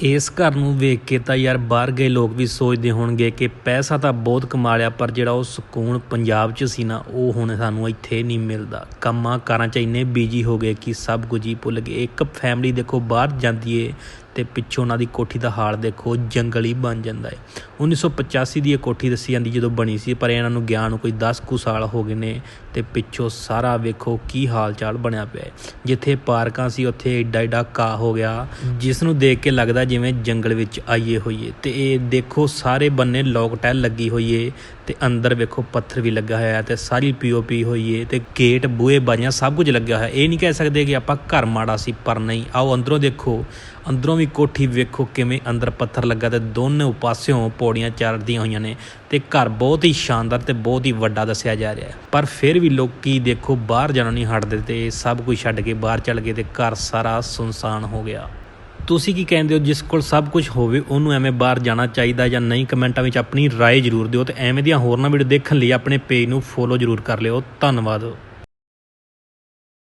ਇਸ ਘਰ ਨੂੰ ਵੇਖ ਕੇ ਤਾਂ ਯਾਰ ਬਾਹਰ ਗਏ ਲੋਕ ਵੀ ਸੋਚਦੇ ਹੋਣਗੇ ਕਿ ਪੈਸਾ ਤਾਂ ਬਹੁਤ ਕਮਾ ਲਿਆ, ਪਰ ਜਿਹੜਾ ਉਹ ਸਕੂਨ ਪੰਜਾਬ 'ਚ ਸੀ ਨਾ, ਉਹ ਹੁਣ ਸਾਨੂੰ ਇੱਥੇ ਨਹੀਂ ਮਿਲਦਾ। ਕੰਮਾਂ ਕਾਰਾਂ 'ਚ ਇੰਨੇ ਬਿਜ਼ੀ ਹੋ ਗਏ ਕਿ ਸਭ ਕੁਝ ਹੀ ਭੁੱਲ ਗਏ। ਇੱਕ ਫੈਮਿਲੀ ਦੇਖੋ, ਬਾਹਰ ਜਾਂਦੀ ਏ ਤੇ ਪਿੱਛੋਂ ਉਹਨਾਂ ਦੀ ਕੋਠੀ ਦਾ ਹਾਲ ਦੇਖੋ, ਜੰਗਲ ਹੀ ਬਣ ਜਾਂਦਾ ਹੈ 1985 ਦੀ ਇਹ ਕੋਠੀ ਦੱਸੀ ਜਾਂਦੀ ਜਦੋਂ ਬਣੀ ਸੀ, ਪਰ ਇਹਨਾਂ ਨੂੰ ਗਿਆਨ ਨੂੰ ਕੋਈ 10 ਕੁ ਸਾਲ ਹੋ ਗਏ ਨੇ ਤੇ ਪਿੱਛੋਂ ਸਾਰਾ ਵੇਖੋ ਕੀ ਹਾਲ ਚਾਲ ਬਣਿਆ ਪਿਆ ਹੈ ਜਿੱਥੇ ਪਾਰਕਾਂ ਸੀ, ਉੱਥੇ ਏਡਾ ਏਡਾ ਕਾ ਹੋ ਗਿਆ, ਜਿਸ ਨੂੰ ਦੇਖ ਕੇ ਲੱਗਦਾ ਜਿਵੇਂ ਜੰਗਲ ਵਿੱਚ ਆਈਏ ਹੋਈਏ। ਤੇ ਇਹ ਦੇਖੋ, ਸਾਰੇ ਬੰਨੇ ਲੋਕ ਟੈਲ ਲੱਗੀ ਹੋਈ ਏ ਤੇ ਅੰਦਰ ਵੇਖੋ ਪੱਥਰ ਵੀ ਲੱਗਾ ਹੋਇਆ ਹੈ ਤੇ ਸਾਰੀ ਪੀਓਪੀ ਹੋਈ ਏ ਤੇ ਗੇਟ, ਬੂਹੇ ਬਾਰੀਆਂ ਸਭ ਕੁਝ ਲੱਗਿਆ ਹੋਇਆ। ਇਹ ਨਹੀਂ ਕਹਿ ਸਕਦੇ ਕਿ ਆਪਾਂ ਘਰ ਮਾੜਾ ਸੀ, ਪਰ ਨਹੀਂ। ਆਓ ਅੰਦਰੋਂ ਦੇਖੋ, ਅੰਦਰੋਂ ਵੀ ਕੋਠੀ ਵੇਖੋ ਕਿਵੇਂ ਅੰਦਰ ਪੱਥਰ ਲੱਗਾ ਤੇ ਦੋਨੋਂ ਪਾਸਿਓਂ ਪੌੜੀਆਂ ਚੜ੍ਹਦੀਆਂ ਹੋਈਆਂ ਨੇ ਤੇ ਘਰ ਬਹੁਤ ਹੀ ਸ਼ਾਨਦਾਰ ਤੇ ਬਹੁਤ ਹੀ ਵੱਡਾ ਦੱਸਿਆ ਜਾ ਰਿਹਾ ਹੈ। ਪਰ ਫਿਰ ਵੀ ਲੋਕੀ ਦੇਖੋ ਬਾਹਰ ਜਾਣੋਂ ਨਹੀਂ ਹਟਦੇ ਤੇ ਸਭ ਕੁਝ ਛੱਡ ਕੇ ਬਾਹਰ ਚੱਲ ਗਏ ਤੇ ਘਰ ਸਾਰਾ ਸੁਨਸਾਨ ਹੋ ਗਿਆ। ਤੁਸੀਂ ਕੀ ਕਹਿੰਦੇ ਹੋ ਜਿਸ ਕੋਲ ਸਭ ਕੁਝ ਹੋਵੇ ਉਹਨੂੰ ਐਵੇਂ ਬਾਹਰ ਜਾਣਾ ਚਾਹੀਦਾ ਜਾਂ ਨਹੀਂ ਕਮੈਂਟਾਂ ਵਿੱਚ ਆਪਣੀ رائے ਜ਼ਰੂਰ ਦਿਓ ਤੇ ਐਵੇਂ ਦੀਆਂ ਹੋਰ ਨਾ ਵੀਡੀਓ ਦੇਖਣ ਲਈ ਆਪਣੇ ਪੇਜ ਨੂੰ ਫੋਲੋ ਜ਼ਰੂਰ ਕਰ ਲਿਓ ਧੰਨਵਾਦ